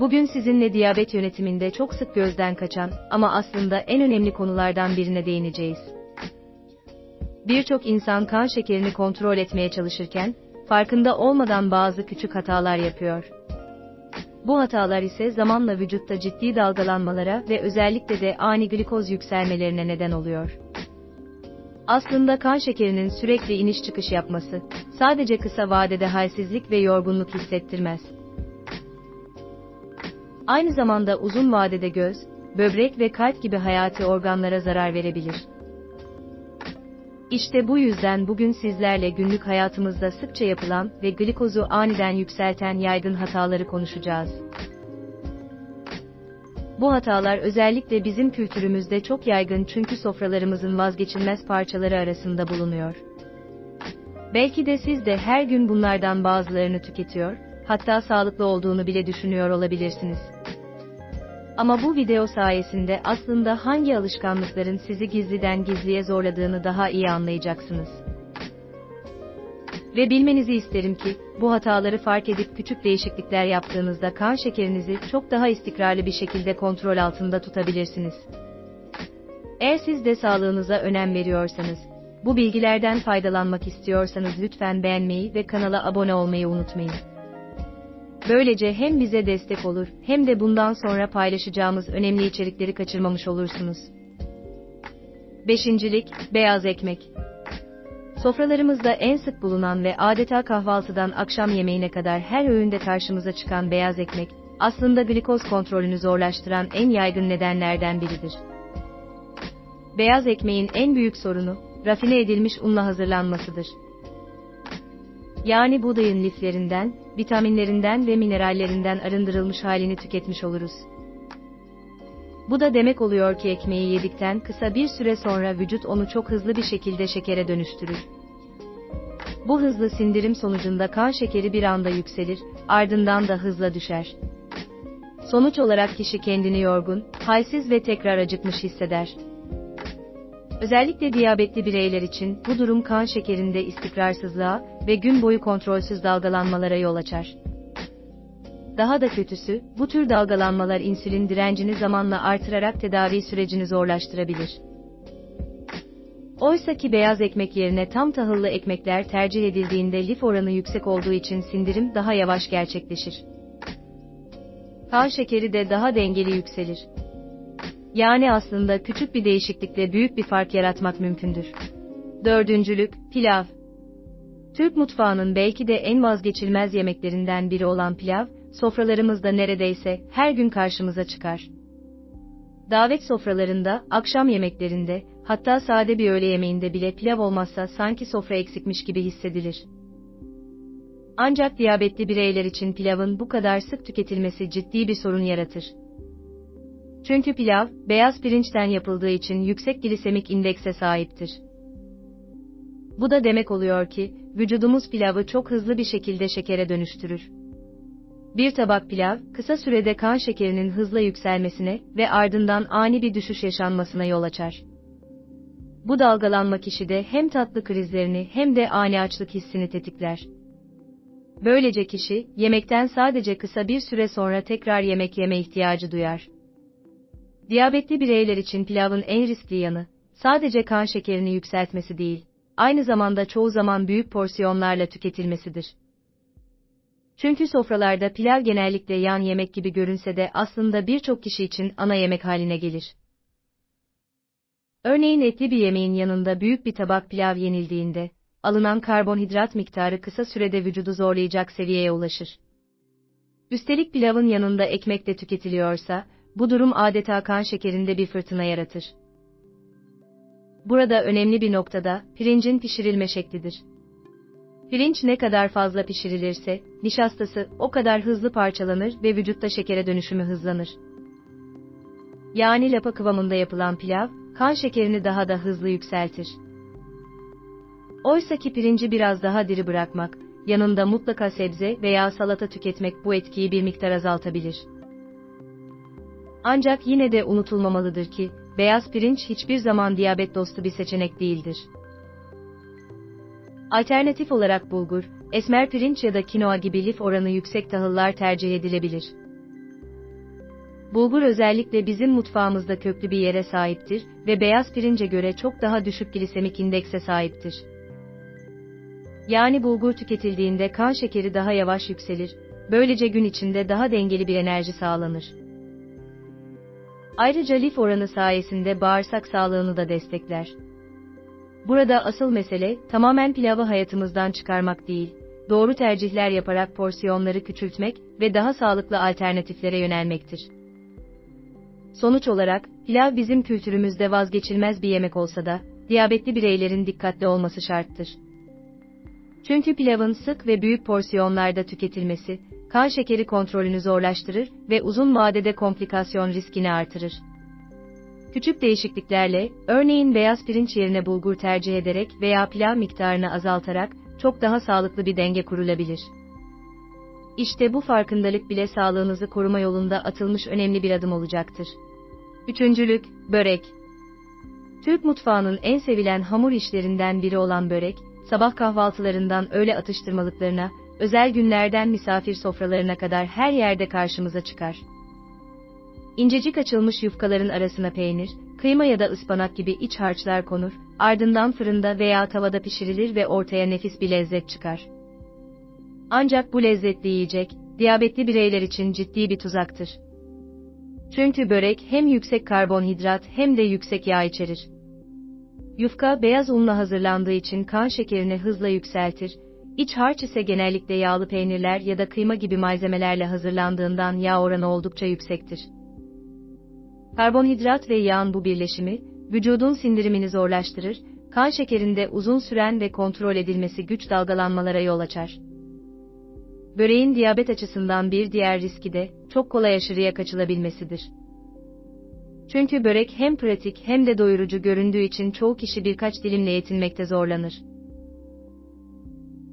Bugün sizinle diyabet yönetiminde çok sık gözden kaçan ama aslında en önemli konulardan birine değineceğiz. Birçok insan kan şekerini kontrol etmeye çalışırken, farkında olmadan bazı küçük hatalar yapıyor. Bu hatalar ise zamanla vücutta ciddi dalgalanmalara ve özellikle de ani glikoz yükselmelerine neden oluyor. Aslında kan şekerinin sürekli iniş çıkış yapması, sadece kısa vadede halsizlik ve yorgunluk hissettirmez. Aynı zamanda uzun vadede göz, böbrek ve kalp gibi hayati organlara zarar verebilir. İşte bu yüzden bugün sizlerle günlük hayatımızda sıkça yapılan ve glikozu aniden yükselten yaygın hataları konuşacağız. Bu hatalar özellikle bizim kültürümüzde çok yaygın çünkü sofralarımızın vazgeçilmez parçaları arasında bulunuyor. Belki de siz de her gün bunlardan bazılarını tüketiyor, hatta sağlıklı olduğunu bile düşünüyor olabilirsiniz. Ama bu video sayesinde aslında hangi alışkanlıkların sizi gizliden gizliye zorladığını daha iyi anlayacaksınız. Ve bilmenizi isterim ki, bu hataları fark edip küçük değişiklikler yaptığınızda kan şekerinizi çok daha istikrarlı bir şekilde kontrol altında tutabilirsiniz. Eğer siz de sağlığınıza önem veriyorsanız, bu bilgilerden faydalanmak istiyorsanız lütfen beğenmeyi ve kanala abone olmayı unutmayın. Böylece hem bize destek olur, hem de bundan sonra paylaşacağımız önemli içerikleri kaçırmamış olursunuz. Beşincilik, beyaz ekmek. Sofralarımızda en sık bulunan ve adeta kahvaltıdan akşam yemeğine kadar her öğünde karşımıza çıkan beyaz ekmek, aslında glikoz kontrolünü zorlaştıran en yaygın nedenlerden biridir. Beyaz ekmeğin en büyük sorunu, rafine edilmiş unla hazırlanmasıdır. Yani buğdayın liflerinden, vitaminlerinden ve minerallerinden arındırılmış halini tüketmiş oluruz. Bu da demek oluyor ki ekmeği yedikten kısa bir süre sonra vücut onu çok hızlı bir şekilde şekere dönüştürür. Bu hızlı sindirim sonucunda kan şekeri bir anda yükselir, ardından da hızla düşer. Sonuç olarak kişi kendini yorgun, halsiz ve tekrar acıkmış hisseder. Özellikle diyabetli bireyler için bu durum kan şekerinde istikrarsızlığa ve gün boyu kontrolsüz dalgalanmalara yol açar. Daha da kötüsü, bu tür dalgalanmalar insülin direncini zamanla artırarak tedavi sürecini zorlaştırabilir. Oysa ki beyaz ekmek yerine tam tahıllı ekmekler tercih edildiğinde lif oranı yüksek olduğu için sindirim daha yavaş gerçekleşir. Kan şekeri de daha dengeli yükselir. Yani aslında küçük bir değişiklikle büyük bir fark yaratmak mümkündür. Dördüncülük, pilav. Türk mutfağının belki de en vazgeçilmez yemeklerinden biri olan pilav, sofralarımızda neredeyse her gün karşımıza çıkar. Davet sofralarında, akşam yemeklerinde, hatta sade bir öğle yemeğinde bile pilav olmazsa sanki sofra eksikmiş gibi hissedilir. Ancak diyabetli bireyler için pilavın bu kadar sık tüketilmesi ciddi bir sorun yaratır. Çünkü pilav, beyaz pirinçten yapıldığı için yüksek glisemik indekse sahiptir. Bu da demek oluyor ki, vücudumuz pilavı çok hızlı bir şekilde şekere dönüştürür. Bir tabak pilav, kısa sürede kan şekerinin hızla yükselmesine ve ardından ani bir düşüş yaşanmasına yol açar. Bu dalgalanma kişide hem tatlı krizlerini hem de ani açlık hissini tetikler. Böylece kişi, yemekten sadece kısa bir süre sonra tekrar yemek yeme ihtiyacı duyar. Diyabetli bireyler için pilavın en riskli yanı, sadece kan şekerini yükseltmesi değil, aynı zamanda çoğu zaman büyük porsiyonlarla tüketilmesidir. Çünkü sofralarda pilav genellikle yan yemek gibi görünse de aslında birçok kişi için ana yemek haline gelir. Örneğin etli bir yemeğin yanında büyük bir tabak pilav yenildiğinde, alınan karbonhidrat miktarı kısa sürede vücudu zorlayacak seviyeye ulaşır. Üstelik pilavın yanında ekmek de tüketiliyorsa, bu durum adeta kan şekerinde bir fırtına yaratır. Burada önemli bir noktada pirincin pişirilme şeklidir. Pirinç ne kadar fazla pişirilirse, nişastası o kadar hızlı parçalanır ve vücutta şekere dönüşümü hızlanır. Yani lapa kıvamında yapılan pilav, kan şekerini daha da hızlı yükseltir. Oysa ki pirinci biraz daha diri bırakmak, yanında mutlaka sebze veya salata tüketmek bu etkiyi bir miktar azaltabilir. Ancak yine de unutulmamalıdır ki, beyaz pirinç hiçbir zaman diyabet dostu bir seçenek değildir. Alternatif olarak bulgur, esmer pirinç ya da kinoa gibi lif oranı yüksek tahıllar tercih edilebilir. Bulgur özellikle bizim mutfağımızda köklü bir yere sahiptir ve beyaz pirince göre çok daha düşük glisemik indekse sahiptir. Yani bulgur tüketildiğinde kan şekeri daha yavaş yükselir, böylece gün içinde daha dengeli bir enerji sağlanır. Ayrıca lif oranı sayesinde bağırsak sağlığını da destekler. Burada asıl mesele tamamen pilavı hayatımızdan çıkarmak değil, doğru tercihler yaparak porsiyonları küçültmek ve daha sağlıklı alternatiflere yönelmektir. Sonuç olarak, pilav bizim kültürümüzde vazgeçilmez bir yemek olsa da, diyabetli bireylerin dikkatli olması şarttır. Çünkü pilavın sık ve büyük porsiyonlarda tüketilmesi, kan şekeri kontrolünü zorlaştırır ve uzun vadede komplikasyon riskini artırır. Küçük değişikliklerle, örneğin beyaz pirinç yerine bulgur tercih ederek veya pilav miktarını azaltarak, çok daha sağlıklı bir denge kurulabilir. İşte bu farkındalık bile sağlığınızı koruma yolunda atılmış önemli bir adım olacaktır. Üçüncülük, börek. Türk mutfağının en sevilen hamur işlerinden biri olan börek, sabah kahvaltılarından öğle atıştırmalıklarına, özel günlerden misafir sofralarına kadar her yerde karşımıza çıkar. İncecik açılmış yufkaların arasına peynir, kıyma ya da ıspanak gibi iç harçlar konur, ardından fırında veya tavada pişirilir ve ortaya nefis bir lezzet çıkar. Ancak bu lezzetli yiyecek, diyabetli bireyler için ciddi bir tuzaktır. Çünkü börek hem yüksek karbonhidrat hem de yüksek yağ içerir. Yufka beyaz unla hazırlandığı için kan şekerini hızla yükseltir, iç harç ise genellikle yağlı peynirler ya da kıyma gibi malzemelerle hazırlandığından yağ oranı oldukça yüksektir. Karbonhidrat ve yağın bu birleşimi, vücudun sindirimini zorlaştırır, kan şekerinde uzun süren ve kontrol edilmesi güç dalgalanmalara yol açar. Böreğin diyabet açısından bir diğer riski de, çok kolay aşırıya kaçılabilmesidir. Çünkü börek hem pratik hem de doyurucu göründüğü için çoğu kişi birkaç dilimle yetinmekte zorlanır.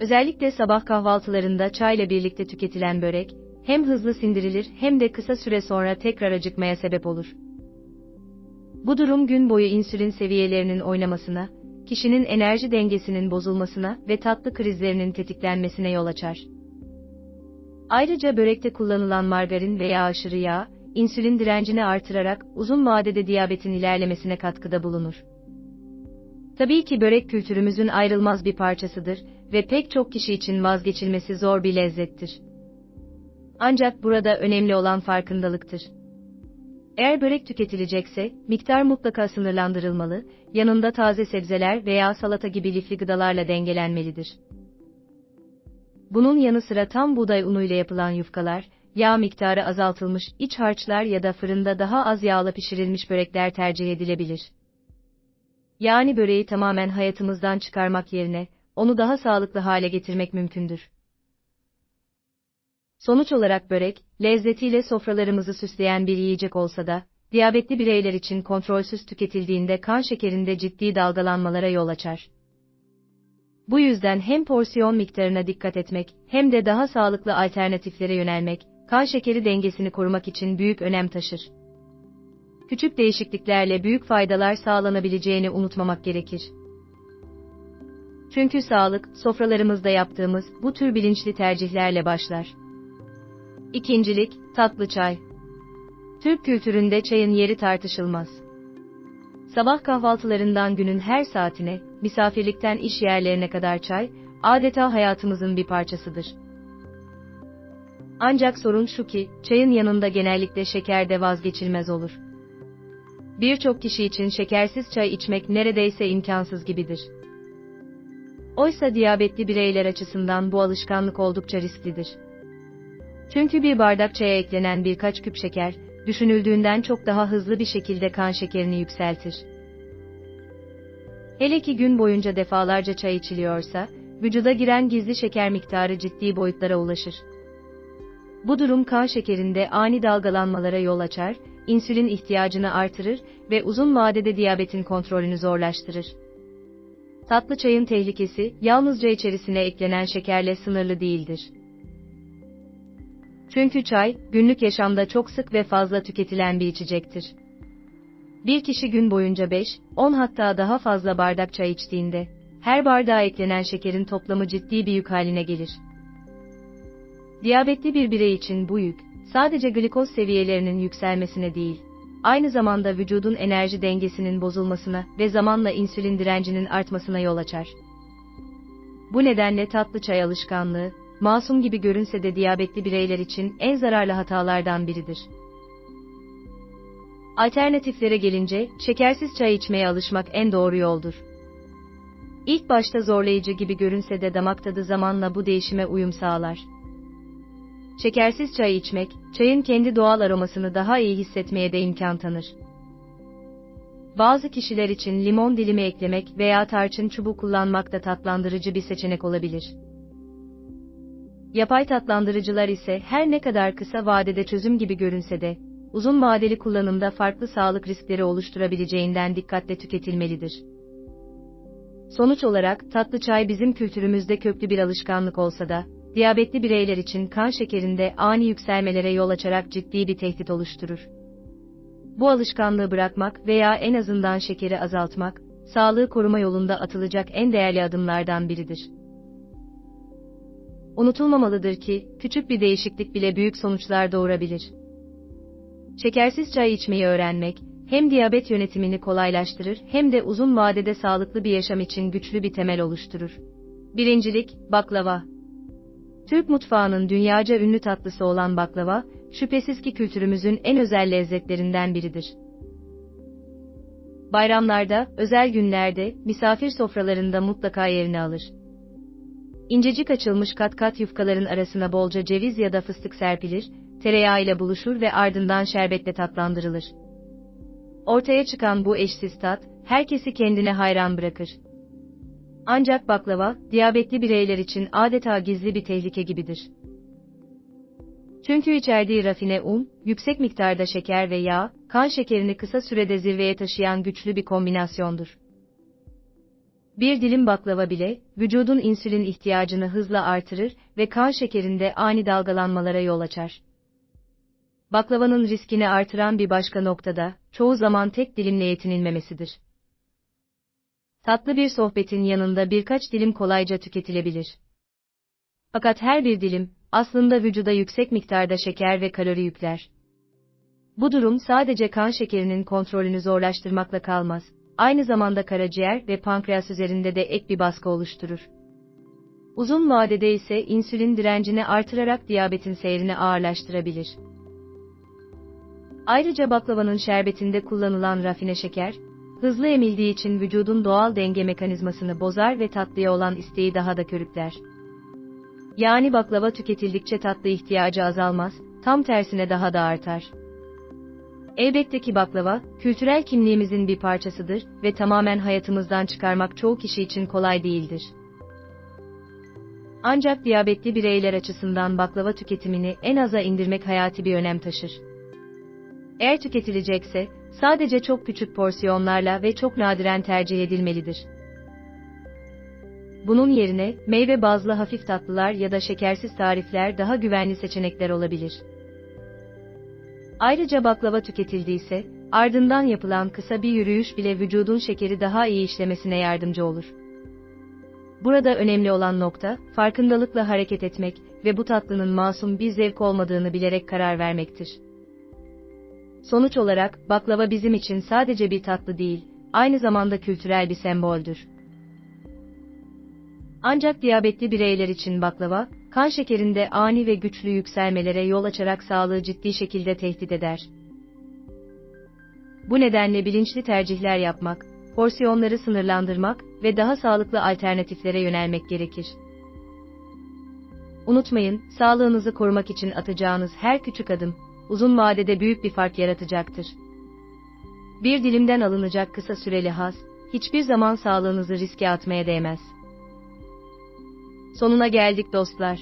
Özellikle sabah kahvaltılarında çayla birlikte tüketilen börek, hem hızlı sindirilir hem de kısa süre sonra tekrar acıkmaya sebep olur. Bu durum gün boyu insülin seviyelerinin oynamasına, kişinin enerji dengesinin bozulmasına ve tatlı krizlerinin tetiklenmesine yol açar. Ayrıca börekte kullanılan margarin veya aşırı yağ, insülin direncini artırarak uzun vadede diyabetin ilerlemesine katkıda bulunur. Tabii ki börek kültürümüzün ayrılmaz bir parçasıdır ve pek çok kişi için vazgeçilmesi zor bir lezzettir. Ancak burada önemli olan farkındalıktır. Eğer börek tüketilecekse, miktar mutlaka sınırlandırılmalı, yanında taze sebzeler veya salata gibi lifli gıdalarla dengelenmelidir. Bunun yanı sıra tam buğday unuyla yapılan yufkalar, yağ miktarı azaltılmış iç harçlar ya da fırında daha az yağla pişirilmiş börekler tercih edilebilir. Yani böreği tamamen hayatımızdan çıkarmak yerine, onu daha sağlıklı hale getirmek mümkündür. Sonuç olarak börek, lezzetiyle sofralarımızı süsleyen bir yiyecek olsa da, diyabetli bireyler için kontrolsüz tüketildiğinde kan şekerinde ciddi dalgalanmalara yol açar. Bu yüzden hem porsiyon miktarına dikkat etmek, hem de daha sağlıklı alternatiflere yönelmek, kan şekeri dengesini korumak için büyük önem taşır. Küçük değişikliklerle büyük faydalar sağlanabileceğini unutmamak gerekir. Çünkü sağlık, sofralarımızda yaptığımız bu tür bilinçli tercihlerle başlar. İkincilik, tatlı çay. Türk kültüründe çayın yeri tartışılmaz. Sabah kahvaltılarından günün her saatine, misafirlikten iş yerlerine kadar çay, adeta hayatımızın bir parçasıdır. Ancak sorun şu ki, çayın yanında genellikle şeker de vazgeçilmez olur. Birçok kişi için şekersiz çay içmek neredeyse imkansız gibidir. Oysa diyabetli bireyler açısından bu alışkanlık oldukça risklidir. Çünkü bir bardak çaya eklenen birkaç küp şeker, düşünüldüğünden çok daha hızlı bir şekilde kan şekerini yükseltir. Hele ki gün boyunca defalarca çay içiliyorsa, vücuda giren gizli şeker miktarı ciddi boyutlara ulaşır. Bu durum kan şekerinde ani dalgalanmalara yol açar, insülin ihtiyacını artırır ve uzun vadede diyabetin kontrolünü zorlaştırır. Tatlı çayın tehlikesi, yalnızca içerisine eklenen şekerle sınırlı değildir. Çünkü çay, günlük yaşamda çok sık ve fazla tüketilen bir içecektir. Bir kişi gün boyunca 5, 10 hatta daha fazla bardak çay içtiğinde, her bardağa eklenen şekerin toplamı ciddi bir yük haline gelir. Diyabetli bir birey için bu yük, sadece glikoz seviyelerinin yükselmesine değil, aynı zamanda vücudun enerji dengesinin bozulmasına ve zamanla insülin direncinin artmasına yol açar. Bu nedenle tatlı çay alışkanlığı, masum gibi görünse de diyabetli bireyler için en zararlı hatalardan biridir. Alternatiflere gelince, şekersiz çay içmeye alışmak en doğru yoldur. İlk başta zorlayıcı gibi görünse de damak tadı zamanla bu değişime uyum sağlar. Şekersiz çay içmek, çayın kendi doğal aromasını daha iyi hissetmeye de imkan tanır. Bazı kişiler için limon dilimi eklemek veya tarçın çubuğu kullanmak da tatlandırıcı bir seçenek olabilir. Yapay tatlandırıcılar ise her ne kadar kısa vadede çözüm gibi görünse de, uzun vadeli kullanımda farklı sağlık riskleri oluşturabileceğinden dikkatle tüketilmelidir. Sonuç olarak tatlı çay bizim kültürümüzde köklü bir alışkanlık olsa da, diyabetli bireyler için kan şekerinde ani yükselmelere yol açarak ciddi bir tehdit oluşturur. Bu alışkanlığı bırakmak veya en azından şekeri azaltmak, sağlığı koruma yolunda atılacak en değerli adımlardan biridir. Unutulmamalıdır ki, küçük bir değişiklik bile büyük sonuçlar doğurabilir. Şekersiz çay içmeyi öğrenmek, hem diyabet yönetimini kolaylaştırır hem de uzun vadede sağlıklı bir yaşam için güçlü bir temel oluşturur. Birincilik, baklava. Türk mutfağının dünyaca ünlü tatlısı olan baklava, şüphesiz ki kültürümüzün en özel lezzetlerinden biridir. Bayramlarda, özel günlerde, misafir sofralarında mutlaka yerini alır. İncecik açılmış kat kat yufkaların arasına bolca ceviz ya da fıstık serpilir, tereyağı ile buluşur ve ardından şerbetle tatlandırılır. Ortaya çıkan bu eşsiz tat, herkesi kendine hayran bırakır. Ancak baklava, diyabetli bireyler için adeta gizli bir tehlike gibidir. Çünkü içerdiği rafine un, yüksek miktarda şeker ve yağ, kan şekerini kısa sürede zirveye taşıyan güçlü bir kombinasyondur. Bir dilim baklava bile, vücudun insülin ihtiyacını hızla artırır ve kan şekerinde ani dalgalanmalara yol açar. Baklavanın riskini artıran bir başka noktada, çoğu zaman tek dilimle yetinilmemesidir. Tatlı bir sohbetin yanında birkaç dilim kolayca tüketilebilir. Fakat her bir dilim, aslında vücuda yüksek miktarda şeker ve kalori yükler. Bu durum sadece kan şekerinin kontrolünü zorlaştırmakla kalmaz, aynı zamanda karaciğer ve pankreas üzerinde de ek bir baskı oluşturur. Uzun vadede ise insülin direncini artırarak diyabetin seyrini ağırlaştırabilir. Ayrıca baklavanın şerbetinde kullanılan rafine şeker, hızlı emildiği için vücudun doğal denge mekanizmasını bozar ve tatlıya olan isteği daha da körükler. Yani baklava tüketildikçe tatlı ihtiyacı azalmaz, tam tersine daha da artar. Elbette ki baklava, kültürel kimliğimizin bir parçasıdır ve tamamen hayatımızdan çıkarmak çoğu kişi için kolay değildir. Ancak diyabetli bireyler açısından baklava tüketimini en aza indirmek hayati bir önem taşır. Eğer tüketilecekse, sadece çok küçük porsiyonlarla ve çok nadiren tercih edilmelidir. Bunun yerine, meyve bazlı hafif tatlılar ya da şekersiz tarifler daha güvenli seçenekler olabilir. Ayrıca baklava tüketildiyse, ardından yapılan kısa bir yürüyüş bile vücudun şekeri daha iyi işlemesine yardımcı olur. Burada önemli olan nokta, farkındalıkla hareket etmek ve bu tatlının masum bir zevk olmadığını bilerek karar vermektir. Sonuç olarak, baklava bizim için sadece bir tatlı değil, aynı zamanda kültürel bir semboldür. Ancak diyabetli bireyler için baklava, kan şekerinde ani ve güçlü yükselmelere yol açarak sağlığı ciddi şekilde tehdit eder. Bu nedenle bilinçli tercihler yapmak, porsiyonları sınırlandırmak ve daha sağlıklı alternatiflere yönelmek gerekir. Unutmayın, sağlığınızı korumak için atacağınız her küçük adım, uzun vadede büyük bir fark yaratacaktır. Bir dilimden alınacak kısa süreli haz, hiçbir zaman sağlığınızı riske atmaya değmez. Sonuna geldik dostlar.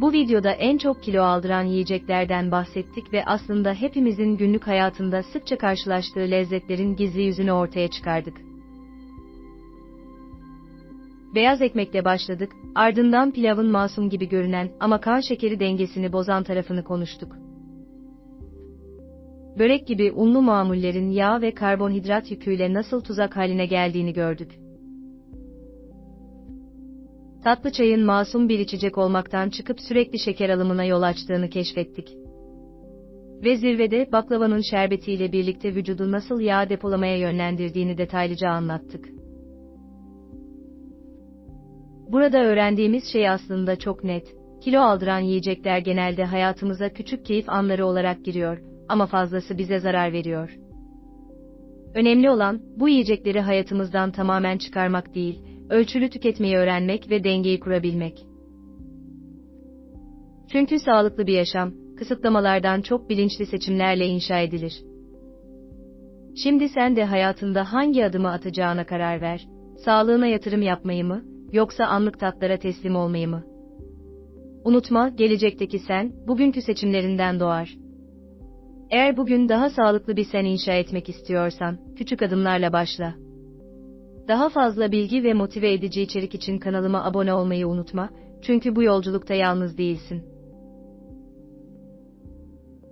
Bu videoda en çok kilo aldıran yiyeceklerden bahsettik ve aslında hepimizin günlük hayatında sıkça karşılaştığı lezzetlerin gizli yüzünü ortaya çıkardık. Beyaz ekmekle başladık, ardından pilavın masum gibi görünen ama kan şekeri dengesini bozan tarafını konuştuk. Börek gibi unlu mamullerin yağ ve karbonhidrat yüküyle nasıl tuzak haline geldiğini gördük. Tatlı çayın masum bir içecek olmaktan çıkıp sürekli şeker alımına yol açtığını keşfettik. Ve zirvede baklavanın şerbetiyle birlikte vücudu nasıl yağ depolamaya yönlendirdiğini detaylıca anlattık. Burada öğrendiğimiz şey aslında çok net. Kilo aldıran yiyecekler genelde hayatımıza küçük keyif anları olarak giriyor ama fazlası bize zarar veriyor. Önemli olan bu yiyecekleri hayatımızdan tamamen çıkarmak değil, ölçülü tüketmeyi öğrenmek ve dengeyi kurabilmek. Çünkü sağlıklı bir yaşam, kısıtlamalardan çok bilinçli seçimlerle inşa edilir. Şimdi sen de hayatında hangi adımı atacağına karar ver. Sağlığına yatırım yapmayı mı, yoksa anlık tatlara teslim olmayı mı? Unutma, gelecekteki sen, bugünkü seçimlerinden doğar. Eğer bugün daha sağlıklı bir sen inşa etmek istiyorsan, küçük adımlarla başla. Daha fazla bilgi ve motive edici içerik için kanalıma abone olmayı unutma, çünkü bu yolculukta yalnız değilsin.